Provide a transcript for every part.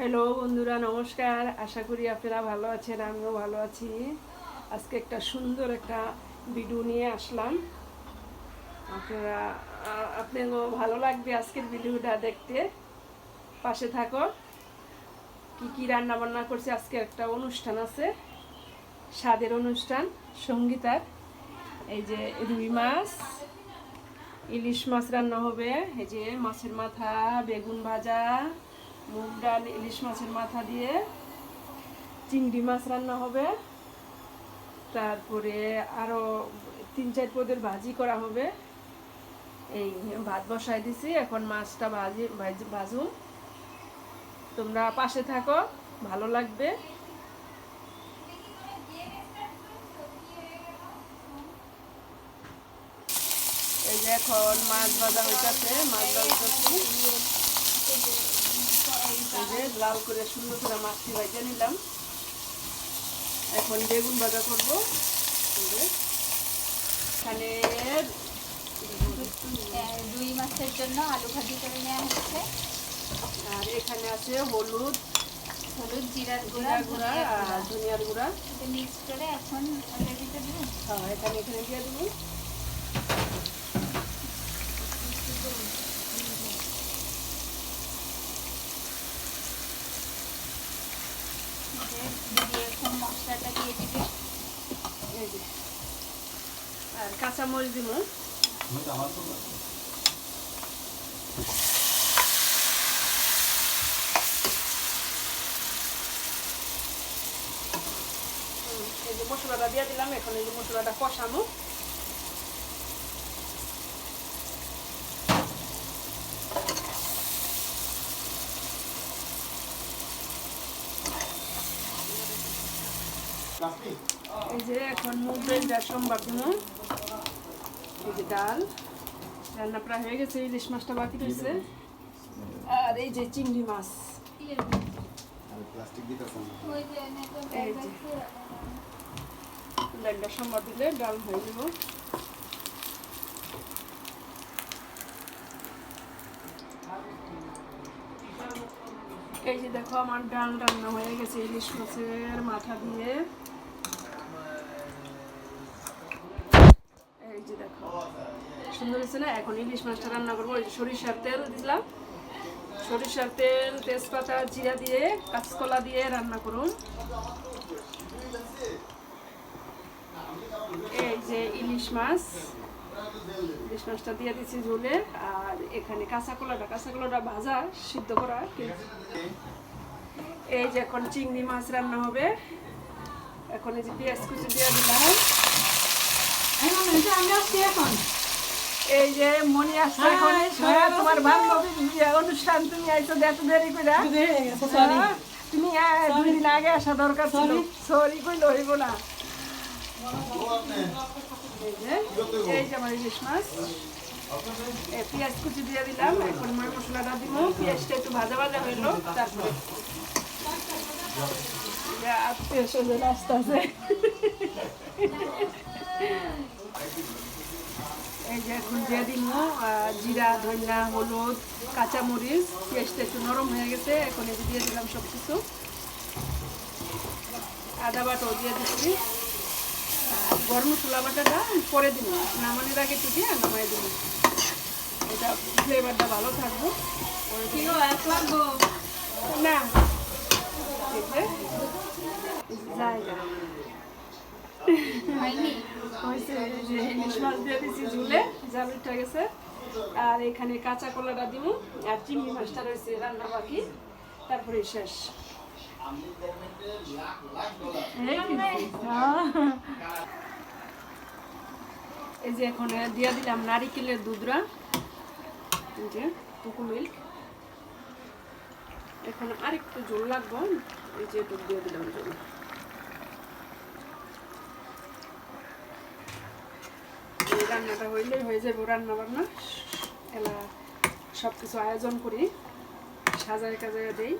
Hello বন্ধুরা, নমস্কার। আশা করি আপনারা ভালো আছেন, আমিও ভালো আছি। আজকে একটা সুন্দর একটা ভিডিও নিয়ে আসলাম। আপনারা আপনারও ভালো লাগবে আজকের ভিডিওটা দেখতে। পাশে থাকো। কি কি রান্না বান্না করছে, আজকে একটা অনুষ্ঠান আছে। স্বাদের অনুষ্ঠান, সঙ্গীতার। এই যে রুই মাছ, ইলিশ মাছ রান্না হবে। এই যে মাছের মাথা, বেগুন ভাজা মুগ ডাল, ইলিশ মাছের মাথা দিয়ে। চিংড়ি মাছ রান্না হবে। তারপরে আরও তিন চার পদের ভাজি করা হবে। এই ভাত বসাই দিছি, এখন মাছটা ভাজি ভাজি, ভাজুন। তোমরা পাশে থাকো, ভালো লাগবে। এই যে এখন মাছ ভাজা হইতাছে, মাছ ভাজতেছি এই যে লাল করে সুন্দর করে মাছটি ভাজা নিলাম। এখন বেগুন ভাজা করব। এখানে রুই মাছের জন্য আলু ভাজি করে নেওয়া হচ্ছে। আর এখানে আছে হলুদ হলুদ জিরার গুঁড়া গুঁড়া আর ধনিয়ার গুঁড়া। মিক্স করে এখন ওটার ভিতরে হ্যাঁ এখানে এখানে দিয়ে দেবো দিদি এখন মশলাটা দিয়ে দিবে এই যে কাঁচামরিচ দিব। এই যে মশলাটা দিয়ে দিলাম এখন এই যে মশলাটা কষানো এই যে এখন মুগ ডাল সোমবার দিন এই যে ডাল, রান্না প্রায় হয়ে গেছে, ইলিশ মাছটা বাকি রয়েছে। আর এই যে চিংড়ি মাছ। ডালটা সোমবার দিলে ডাল হয়ে যাব। এই যে দেখো, আমার ডাল রান্না হয়ে গেছে, ইলিশ মাছের মাথা দিয়ে। হয়েছে না এখন ইলিশ মাছটা রান্না করব সরিষার তেল দিলাম। সরিষার তেল, তেজপাতা, জিরা দিয়ে, কাঁচকলা দিয়ে রান্না করুন। এই যে ইলিশ মাছ, ইলিশ মাছটা দিয়ে দিচ্ছি ঝোলে, আর এখানে কাঁচা কলাটা কাঁচা কলাটা ভাজা, সিদ্ধ করা এই যে এখন চিংড়ি মাছ রান্না হবে। এখন এই যে পেঁয়াজ কুচি দিয়ে দিলাম। এই যে মনি আসছে এখন। হ্যাঁ, তোমার বান্ধবী বিয়ে অনুষ্ঠান তুমি আইছো এত দেরি করে হ্যাঁ, তুমি দুই দিন আগে আসা দরকার ছিল। সরি কইলো হইব না। এই যে আমার ইলিশ মাছ পেঁয়াজ কুচি দিয়ে দিলাম। এখন মই মশলাটা দিব। পেঁয়াজটা একটু ভাজা ভাজা হইল তারপরে। স্বজন আসতে আছে এই যে এখন দিয়ে দিন জিরা, ধনিয়া, হলুদ, কাঁচামরিচ পেঁয়াজটা একটু নরম হয়ে গেছে, এখন যে দিয়ে দিলাম সব কিছু আদা বাটাও দিয়ে দিচ্ছি গরম মশলা বাটাটা পরে দিব, নামানোর আগে একটু দিয়ে নামাই দিব। এটা ফ্লেভারটা ভালো থাকব। না জায়গা। মাছ দিয়ে দিচ্ছি ঝুলে, জাল উঠে আর এখানে কাঁচা কলাটা দিব আর চিংড়ি মাছটা রয়েছে রান্না বাকি। তারপরে শেষ। এই যে এখন দিয়ে দিলাম নারিকেলের দুধরা টুকু মিল্ক। এখন আরেকটু জল লাগবো, এই যে দিয়ে দিলাম জল এই রান্নাটা হইলেই হয়ে যাবে রান্না বান্না এলা সব কিছু আয়োজন করি সাজায় কাজায় দেই।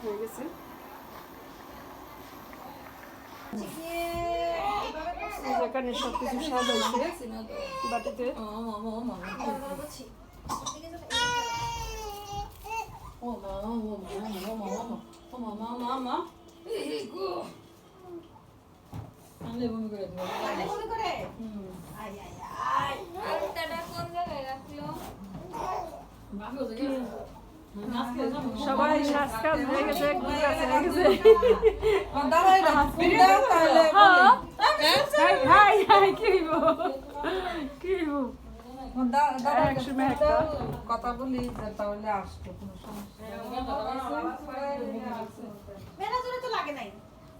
হয়ে গেছে এখানে সব কিছু সাজাইছে বাটিতে আলতাটা কোন জায়গায় রাখল সবাই শ্বাস কাজ হয়ে গেছে গুড় আছে হয়ে গেছে হাই হাই হাই কি হইব কি হইব কথা বলি যে তাহলে আসতো কোনো সমস্যা লাগে নাই।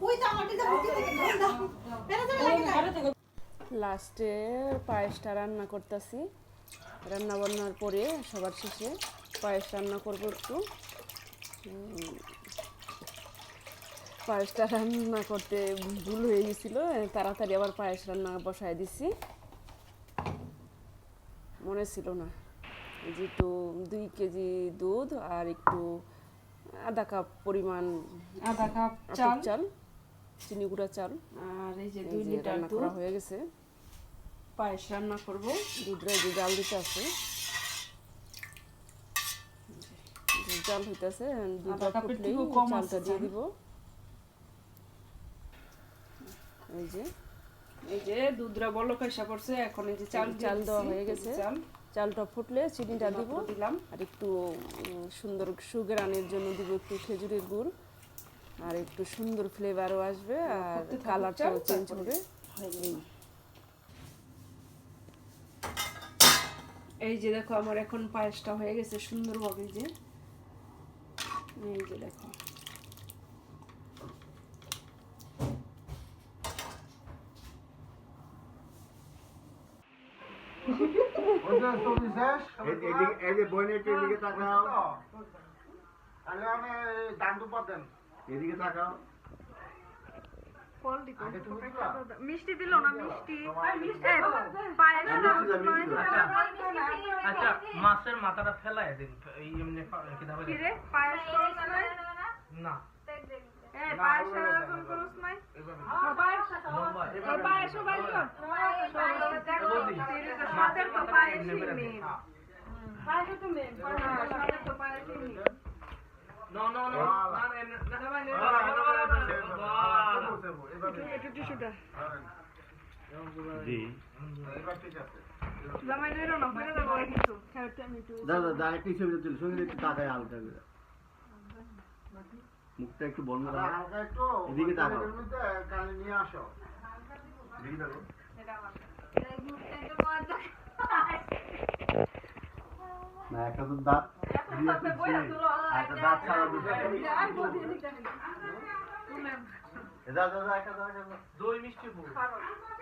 ওই তো আমার দিকে বুদ্ধি থেকে লাগে নাই। লাস্টে পায়েসটা রান্না করতেছি। রান্না বান্নার পরে সবার শেষে পায়েস রান্না করব একটু। পায়েসটা রান্না করতে ভুল হয়ে গেছিল, তাড়াতাড়ি আবার পায়েস রান্না বসায় দিছি। মনে ছিল না। যে একটু দুই কেজি দুধ আর একটু আধা কাপ পরিমাণ আধা কাপ চাল চাল চিনি গুঁড়া চাল আর এই যে দুই লিটার করা হয়ে গেছে। পায়েস রান্না করব। দুধটা যে জাল দিতে আছে। জাল হইতেছে দুধটা ফুটলেই কম চালটা দিয়ে দিব। এই যে এই যে দুধটা বলক এসে পড়ছে এখন এই যে চাল চাল দেওয়া হয়ে গেছে। চাল। চালটা ফুটলে চিনিটা দিব। দিলাম। আর একটু সুন্দর সুগ্রানের জন্য দিব একটু খেজুরের গুড়। আর একটু সুন্দর ফ্লেভারও আসবে আর কালারটাও চেঞ্জ হবে। এই। এই যে দেখো আমার এখন পায়েসটা হয়ে গেছে সুন্দরভাবে যে। এই যে দেখো। এদিকে তাকাও। মিষ্টি দিল না মিষ্টি। আচ্ছা। মাছের মাথাটা ফেলাই দিন এমনি ফা- কীভাবে কি রে পায়েস না। মেন মেন মেন দাদা দাদা একটু ছবি তুলি সঙ্গে একটু হালকা করে মুখটা একটু বন্ধ রাখো। এদিকে তাকাও। এদিকে তাকাও। না একটা তো দাঁত একটা দাঁত ছাড়া দাও, দাও, একটা দাও, একটা দাও। দই মিষ্টি পুর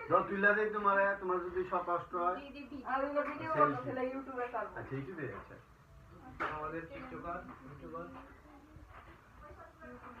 দাও, তুইলা দেই তোমারে, তোমার যদি সব কষ্ট হয়। আচ্ছা, এইটুকু দে, আচ্ছা। আমাদের টিকটকার ইউটিউবার। দাও, দাও, একটা বোমা। সবাই সুন্দর আছে সবাই সুন্দর এই,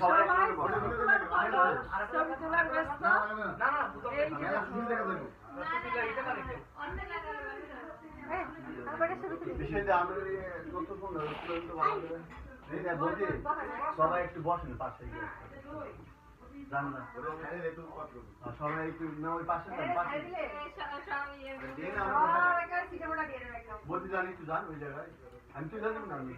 সবাই হ্যাঁ সবাই একটু বসেন পাশে সবাই একটু না ওই পাশে যান আমরা বৌদি জানি একটু জান ওই জায়গায়। আমি তো জানি না আমি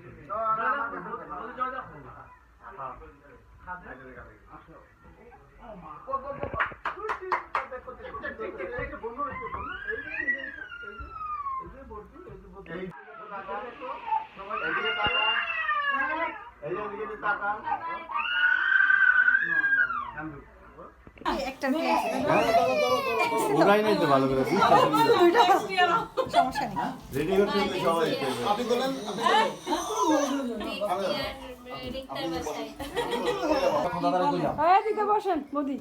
এই যে তাকা ওরাই নাই তো ভালো করে সমস্যা নেই। রেডি করতে সবাই আপনি বলেন রিক্তার বসেন মোদি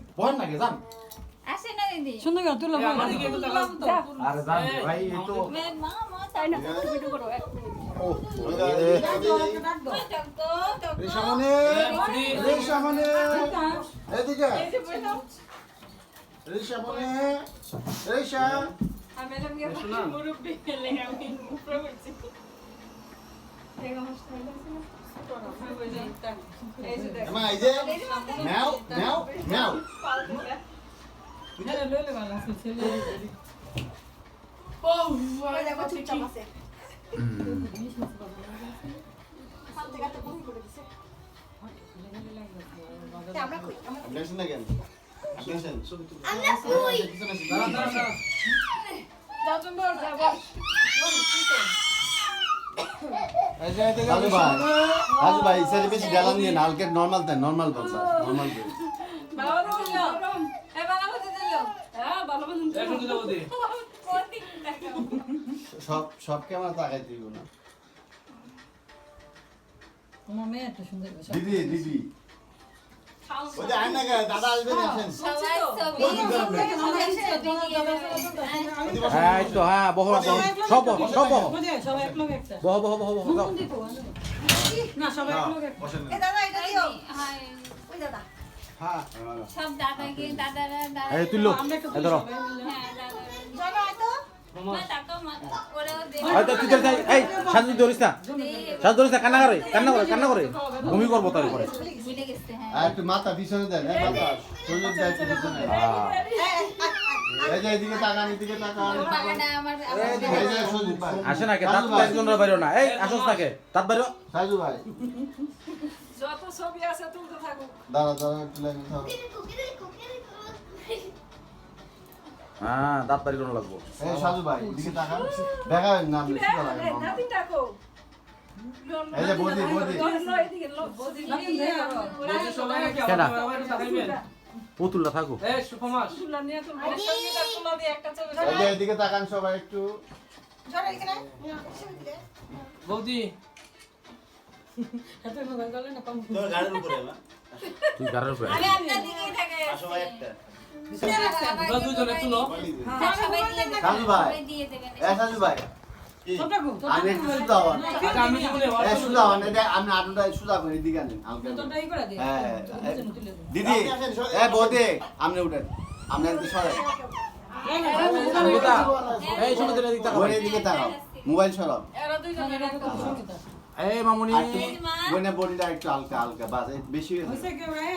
আসে না দিদি। সুন্দর করে তুলো দিকে। আরে জান ভাই এই তো মা মা তাই না ভিডিও করো এক মিনিট ওই টকো টকো রেশামনে রেশামনে এদিকে রেশামনে রেশা আমি এলাম ভাই ইসারে বেশি ডালা নিয়ে না হালকা নর্মাল হ্যাঁ মতন এখন কি দেবো দি? কোন দিক দেখাও সব সব ক্যামেরা তাকাই দিব না। আমার মেয়ে এত সুন্দর দিদি দিদি। ওই যে আয়না গা দাদা আসবেন আসেন সবাই ছবি কোন দিকে আপনি? সবাই ছবি দিয়ে হ্যাঁ তো হ্যাঁ বহ বহ সব বহ সব বহ। বুঝে, সবাই এক লোক একটা। বহ বহ বহ বহ না সবাই এক লোক একটা। বসেন এ দাদা এটা দিও। হয় ওই দাদা। হ্যাঁ সব দাদাকে দাদারা দাদা এই তুললো আমরা এই ধরো। হ্যাঁ চলো আয় তো মা তাকাও মা ওরাও এই তুই যাই এই শান্তি ধরিস না। শান্তি ধরিস না কান্না করে কান্না করে কান্না করে। বমি করব তারপরে ভুলে হ্যাঁ। আর একটু মাথা পিছনে দেন হ্যাঁ মাথা শরীর দেয় পিছনে হ্যাঁ। আসে না কে? তার তো একজন বাইরো না। এই আসস না কে? তার বাইরো। সাজু ভাই। যত ছবি আছে তুলতে থাকুক। দাঁড়া দাঁড়া একটু লাগে থাক হ্যাঁ দাঁত বাড়ি কোনো লাগবো। এই সাজু ভাই এদিকে তাকান। না লাগে নাতি ডাকো। এই যে? পুতুলটা থাকো এই, সুকুমার। তুলা নিয়ে তো সঙ্গীটা তুলা দিয়ে একটা ছবি এই যে এদিকে তাকান সবাই একটু। এখানে। বৌদি, এত মোবাইল না কম। তোর গাড়ির উপরে তুই গাড়ির উপরে। একটা ভাই। আমি একটু। আচ্ছা, হ্যাঁ, হ্যাঁ। দিদি এ বৌদি আপনি উঠেন আপনি একটু সরেন মোবাইল সরাও এই মামুনি। একটু বডিটা একটু হালকা হালকা বাস বেশি হয়েছে হইছে কি রে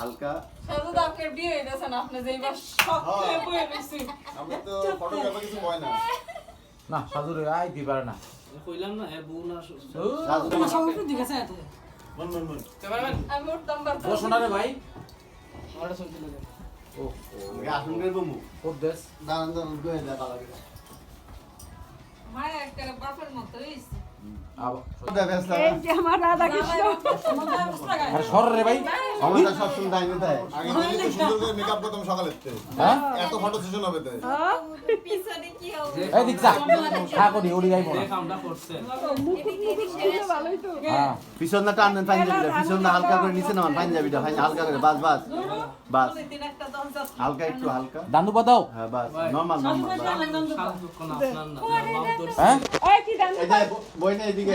হালকা। সাধু তো আপনার বিয়ে হয়ে গেছে না আপনি যেইবার শখ করে বয়ে রয়েছি আমরা তো ফটোগ্রাফার কিছু হয় না। না সাধুরে আই দি না। কইলাম না, এ বউ না, সাজু তোমার সব একটু দিকে আছে মন মন মন ক্যামেরাম্যান, আমি উঠতাম বার ও শোনা রে ভাই। আমার একটা ছবি তুলে ও আসুন করে বমু। কোন দেশ। দাঁড়ান দাঁড়ান দুয়ে দেয় ভালো লাগে মায়া একটা বাপের মতো হইছে। আরে সর রে ভাই আমাদের সবসময় দাঁড়িয়ে দেয় আগে তো সুন্দর করে মেকআপ করতাম সকালে হ্যাঁ এত ফটো সেশন হবে তো পিছনে কি হবে এই দিক যা খা করি ওড়ি যাইবো না কামটা করছে। ভালোই তো হ্যাঁ পিছন না টান দেন পাঞ্জাবিটা পিছন না হালকা করে নিচে নামান পাঞ্জাবিটা পাঞ্জাবি হালকা করে বাস বাস বাস দিন হালকা একটু হালকা দান্দু বাদাও হ্যাঁ বাস নরমাল নরমাল। হ্যাঁ এই কি দান যে এদিকে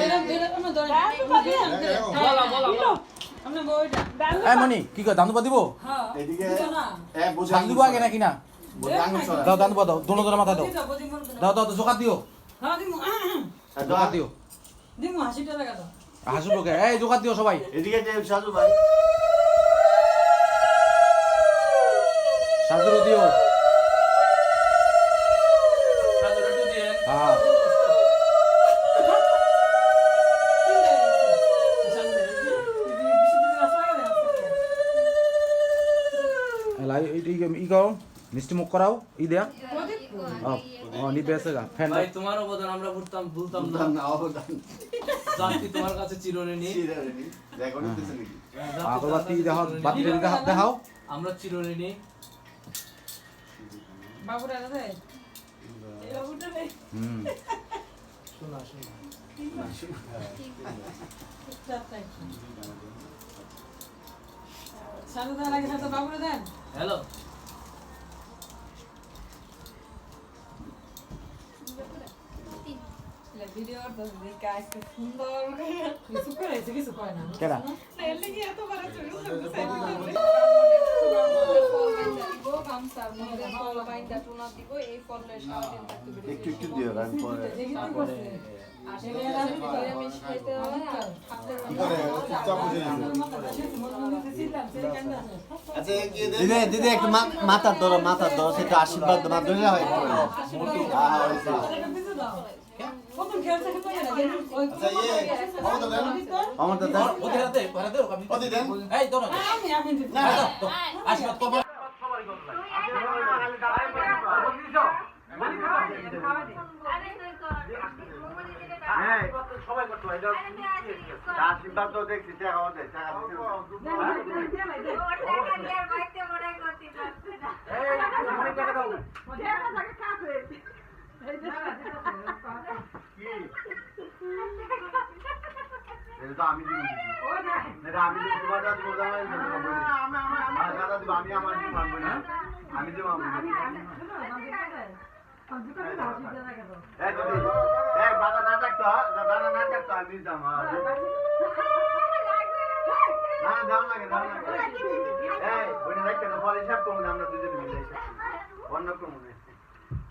বলা, বলা, এই মনি কি কর দান্দু দিব? হ্যাঁ। এদিকে না? এ বুঝে সাজু দিব আগে নাকি না? দাও দান্দু দাও দোনো দোনো মাথা দাও। দাও দাও জোকাত দিও। হ্যাঁ জোকাত দিও। হাসুর লোকে এই জোকাত দিও সবাই। এদিকে সাজু ভাই। সাজুরও দিও। হ্যাঁ লাই এই ই করো মিষ্টি মুখ করাও ই দেয়া। ও নিবে আছে গা ফ্যান ভাই, তোমার অবদান আমরা ভুলতাম ভুলতাম না। না অবদান। জাতি তোমার কাছে চিরঋণী। চিরানি দেখো নিতেছে নাকি? জাতি আগর তোমার বাতি কাছে দেখাও বাতি দেখাও আমরা চিরঋণী। বাবুরা দাদা। হুম। শোনা শোনা। সাধু লাগে সাথে বাবুরা দেন। হ্যালো। একটু একটু দিও পরে দিদি দিদি একটু মা- মাথার ধরো মাথার ধরো সেটা আশীর্বাদ দাও মাথা হয় সবাই করতে হয় আশীর্বাদ তো দেখছি টাকা ওদের টাকা টাকা আমি দিবি। এটা আমি দিবি তোমার দাদা তোমার দাদা আমার দাদা দিব আমি আমার দিব মানবো না থাকতো দাদা না থাকতো আমি হ্যাঁ। না দাম লাগে দাম লাগে। এই ওইটা রাখতে তো পরে হিসাব করব না আমরা দুজনে মিলে অন্য করব না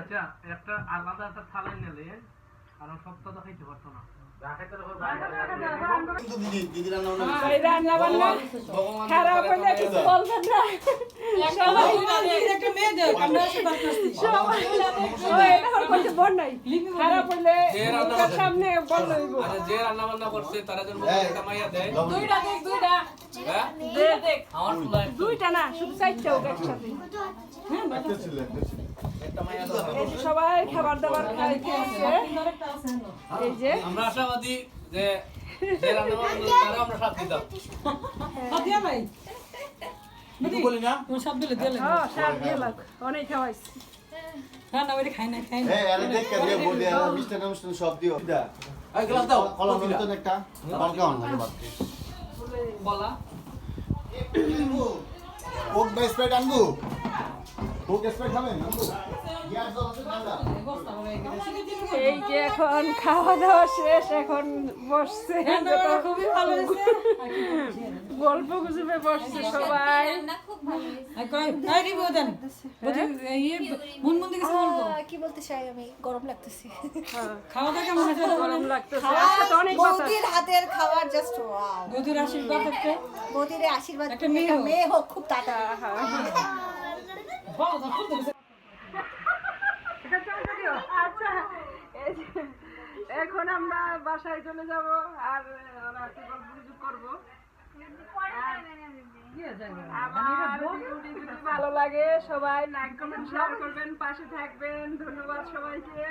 আচ্ছা একটা আলাদা একটা থালে কারণ তো খাইতে পারতো না। দুইটা দেখ দুইটা। দে দেখ। দুইটা না শুধু চারটা একসাথে। এই যে সবাই খাবার দাবার খাইতে আসছে এই যে? আমরা আশাবাদী যে আমরা সাথ দিতাম ভাই বলি না? তুমি সব দিলে দিলে হ্যাঁ সার দিয়ে অনেক খাওয়াইছি। রান্না করে খাই না খাই না আরে দেখ কে দিয়ে বলি আর মিষ্টান মিষ্টান সব দিও। দা এই গ্লাস দাও কলম নতুন একটা কল কেমন লাগে বাদ বলা। কোক বা স্প্রাইট আনব? এই যে এখন খাওয়া দাওয়া শেষ এখন বসছে। খুবই ভালো গল্প গুজবে বসছে সবাই। ইয়ে কি বলতে চাই আমি? গরম লাগতেছে। হ্যাঁ, খাওয়া দাওয়া কেমন হয়েছে? গরম লাগতেছে। অনেক বৌদির হাতের খাবার জাস্ট ওয়াও বৌদির আশীর্বাদ বৌদির আশীর্বাদ একটা মেয়ে হোক। খুব তাড়াতাড়ি। এখন আমরা বাসায় চলে যাব আর করব? ভালো লাগে সবাই লাইক কমেন্ট শেয়ার করবেন পাশে থাকবেন। ধন্যবাদ সবাইকে।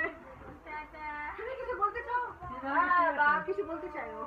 কিছু বলতে চাও? হ্যাঁ, কিছু বলতে চাইও।